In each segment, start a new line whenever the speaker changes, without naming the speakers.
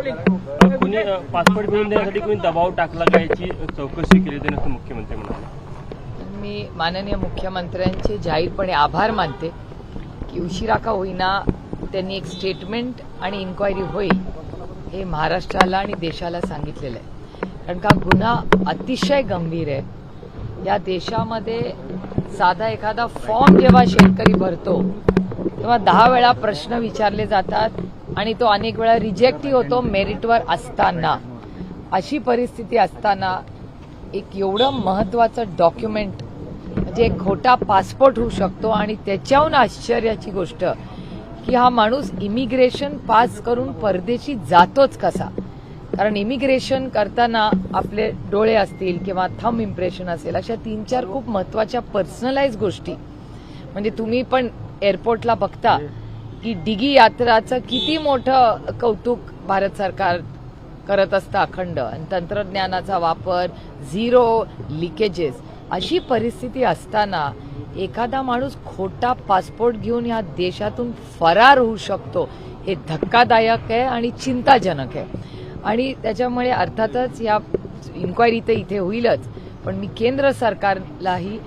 कुणी पासपोर्ट मिळवून देण्यासाठी कुणी दबाव टाकला का याची चौकशी केली जाईल असं मुख्यमंत्री म्हणाले.
मी माननीय मुख्यमंत्र्यांचे जाहीरपणे आभार मानते की उशिरा का होईना त्यांनी एक स्टेटमेंट आणि इन्क्वायरी होईल हे महाराष्ट्राला आणि देशाला सांगितलेलं आहे. कारण का गुन्हा अतिशय गंभीर आहे. या देशामध्ये साधा एखादा फॉर्म जेव्हा शेतकरी भरतो तेव्हा दहा वेळा प्रश्न विचारले जातात आणि तो अनेक वेळा रिजेक्टही होतो मेरिटवर असताना. अशी परिस्थिती असताना एक एवढं महत्वाचं डॉक्युमेंट म्हणजे एक खोटा पासपोर्ट होऊ शकतो आणि त्याच्याहून आश्चर्याची गोष्ट की हा माणूस इमिग्रेशन पास करून परदेशी जातोच कसा? कारण इमिग्रेशन करताना आपले डोळे असतील किंवा थम इम्प्रेशन असेल अशा तीन चार खूप महत्त्वाच्या पर्सनलाइज गोष्टी. म्हणजे तुम्ही पण एअरपोर्टला बघता. की डिगी यात्राचं किती मोठं कौतुक भारत सरकार करत असतं अखंड. आणि तंत्रज्ञानाचा वापर झिरो लिकेजेस अशी परिस्थिती असताना एखादा माणूस खोटा पासपोर्ट घेऊन या देशातून फरार होऊ शकतो हे धक्कादायक आहे आणि चिंताजनक आहे. आणि त्याच्यामुळे अर्थातच या इन्क्वायरी तर इथे होईलच. पण मी केंद्र सरकारलाही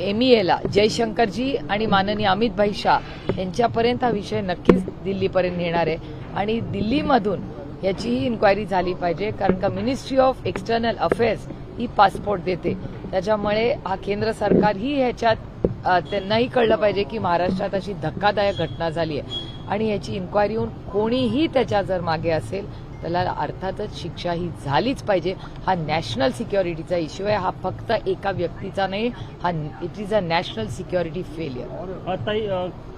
एमईएला जयशंकरजी आणि माननीय अमित भाई शाह यांच्यापर्यंत हा विषय नक्कीच दिल्लीपर्यंत नेणार आहे. आणि दिल्लीमधून याचीही इन्क्वायरी झाली पाहिजे कारण का मिनिस्ट्री ऑफ एक्सटर्नल अफेअर्स ही पासपोर्ट देते. त्याच्यामुळे हा केंद्र सरकारही ह्याच्यात त्यांनाही कळलं पाहिजे की महाराष्ट्रात अशी धक्कादायक घटना झाली आहे. आणि ह्याची इन्क्वायरी होऊन कोणीही त्याच्या जर मागे असेल त्याला अर्थातच शिक्षा ही झालीच पाहिजे. हा नॅशनल सिक्युरिटीचा इश्यू आहे. हा फक्त एका व्यक्तीचा नाही हा it is a national security failure
आताही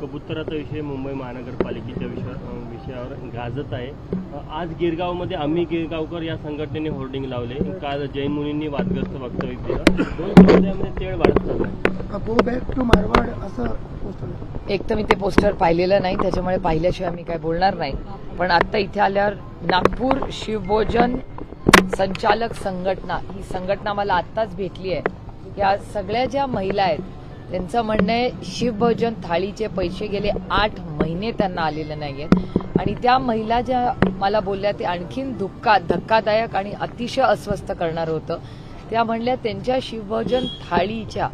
कबुतराचा विषय मुंबई महानगरपालिकेच्या विषयावर गाजत आहे. आज गिरगावमध्ये आम्ही गिरगावकर या संघटनेने होर्डिंग लावले. काल जैन मुनींनी वादग्रस्त वक्तव्य केलं. दोन समुदायामध्ये तेढ वाढत चाललाय.
गो बॅक टू मारवाड असं पोस्टर आहे.
एक तर मी ते पोस्टर पाहिलेलं नाही त्याच्यामुळे पाहिल्याशिवाय मी काय बोलणार नाही. पण आता इथे आल्यावर नागपूर शिवभोजन संचालक संघटना ही संघटना मला आत्ताच भेटली आहे. या सगळ्या ज्या महिला आहेत त्यांचं म्हणणं आहे शिवभोजन थाळीचे पैसे गेले आठ महिने त्यांना आलेले नाहीयेत आणि त्या महिला ज्या मला बोलल्या ते आणखीन धुक्का धक्कादायक आणि अतिशय अस्वस्थ करणार होतं. त्या म्हणल्या त्यांच्या शिवभोजन थाळीच्या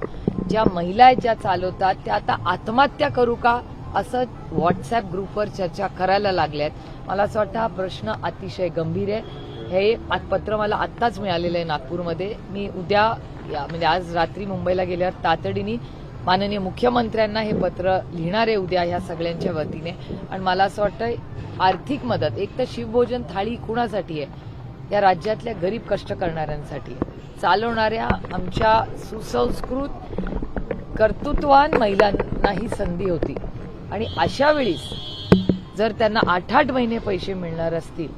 ज्या महिला आहेत ज्या चालवतात त्या आता आत्महत्या करू का? असं व्हॉट्सअप ग्रुपवर चर्चा करायला लागल्यात. मला असं वाटतं हा प्रश्न अतिशय गंभीर आहे. हे पत्र मला आत्ताच मिळालेलं आहे नागपूरमध्ये. मी उद्या या- म्हणजे आज रात्री मुंबईला गेल्यावर तातडीने माननीय मुख्यमंत्र्यांना हे पत्र लिहिणार आहे उद्या ह्या सगळ्यांच्या वतीने. आणि मला असं वाटतं आर्थिक मदत एक तर शिवभोजन थाळी कुणासाठी आहे? या राज्यातल्या गरीब कष्ट करणाऱ्यांसाठी. आहे चालवणाऱ्या आमच्या सुसंस्कृत कर्तृत्वान महिलांना ही संधी होती. आणि अशा वेळीस जर त्यांना आठ आठ महिने पैसे मिळणार असतील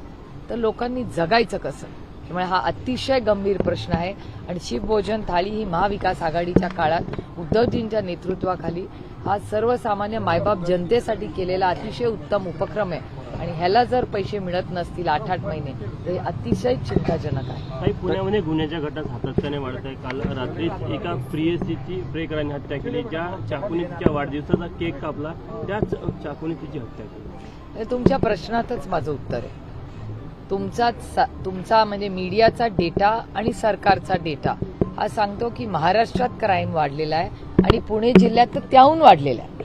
तर लोकांनी जगायचं कसं? त्यामुळे हा अतिशय गंभीर प्रश्न आहे. आणि शिवभोजन थाळी ही महाविकास आघाडीच्या काळात उद्धवजींच्या नेतृत्वाखाली हा सर्वसामान्य मायबाप जनतेसाठी केलेला अतिशय उत्तम उपक्रम आहे. आणि ह्याला जर पैसे मिळत नसतील आठ आठ महिने तर हे अतिशय चिंताजनक आहे.
काही पुण्यामध्ये गुन्ह्याच्या घटना सातत्याने वाढत आहे. काल रात्रीच एका प्रियसीची प्रेकराने हत्या केली. ज्या चाकूने तिच्या वाढदिवसाचा केक कापला त्याच चाकूने तिची हत्या केली.
हे तुमच्या प्रश्नातच माझं उत्तर आहे. तुमचा तुमचा म्हणजे मीडियाचा डेटा आणि सरकारचा डेटा हा सांगतो की महाराष्ट्रात क्राईम वाढलेला आहे आणि पुणे जिल्ह्यात तर त्याहून वाढलेला आहे.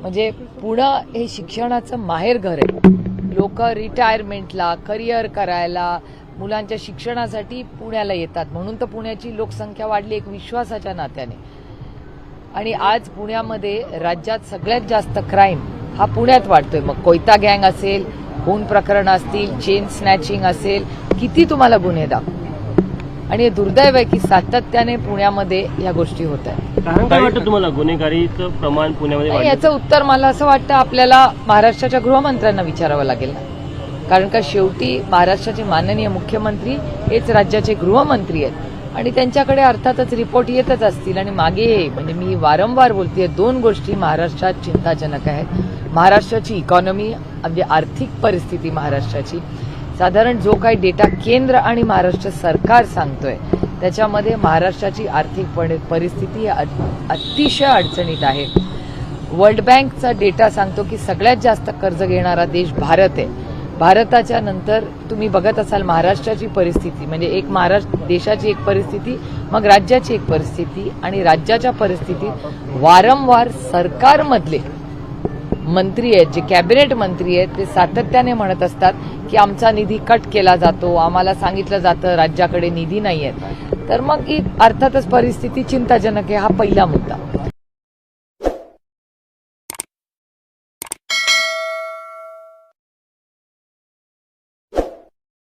म्हणजे पुणं हे शिक्षणाचं माहेर घर आहे. लोक रिटायरमेंटला करिअर करायला मुलांच्या शिक्षणासाठी पुण्याला येतात. म्हणून तर पुण्याची लोकसंख्या वाढली एक विश्वासाच्या नात्याने. आणि आज पुण्यामध्ये राज्यात सगळ्यात जास्त क्राईम हा पुण्यात वाढतोय. मग कोयता गँग असेल खून प्रकरण असतील चेन स्नॅचिंग असेल किती तुम्हाला गुन्हे दाव आणि हे दुर्दैव आहे की सातत्याने पुण्यामध्ये या गोष्टी होत आहेत.
तुम्हाला? गुन्हेगारीचं प्रमाण पुण्यामध्ये
याचं उत्तर मला असं वाटतं आपल्याला महाराष्ट्राच्या गृहमंत्र्यांना विचारावं लागेल ना. कारण का शेवटी महाराष्ट्राचे माननीय मुख्यमंत्री हेच राज्याचे गृहमंत्री आहेत. आणि त्यांच्याकडे अर्थातच रिपोर्ट येतच असतील आणि मागे म्हणजे मी वारंवार बोलतेय दोन गोष्टी महाराष्ट्रात चिंताजनक आहेत. महाराष्ट्राची इकॉनॉमी म्हणजे आर्थिक परिस्थिती महाराष्ट्राची. साधारण जो काही डेटा केंद्र आणि महाराष्ट्र सरकार सांगतोय त्याच्यामध्ये महाराष्ट्राची आर्थिक परिस्थिती अतिशय अडचणीत आहे. वर्ल्ड बँकचा डेटा सांगतो की सगळ्यात जास्त कर्ज घेणारा देश भारत आहे. भारताच्या नंतर तुम्ही बघत असाल महाराष्ट्राची परिस्थिती म्हणजे एक महाराष्ट्र देशाची एक परिस्थिती मग राज्याची एक परिस्थिती आणि राज्याच्या परिस्थितीत वारंवार सरकारमधले मंत्री आहेत जे कॅबिनेट मंत्री आहेत ते सातत्याने म्हणत असतात की आमचा निधी कट केला जातो आम्हाला सांगितलं जातं राज्याकडे निधी नाही आहेत तर मग ही अर्थातच परिस्थिती चिंताजनक आहे हा पहिला मुद्दा.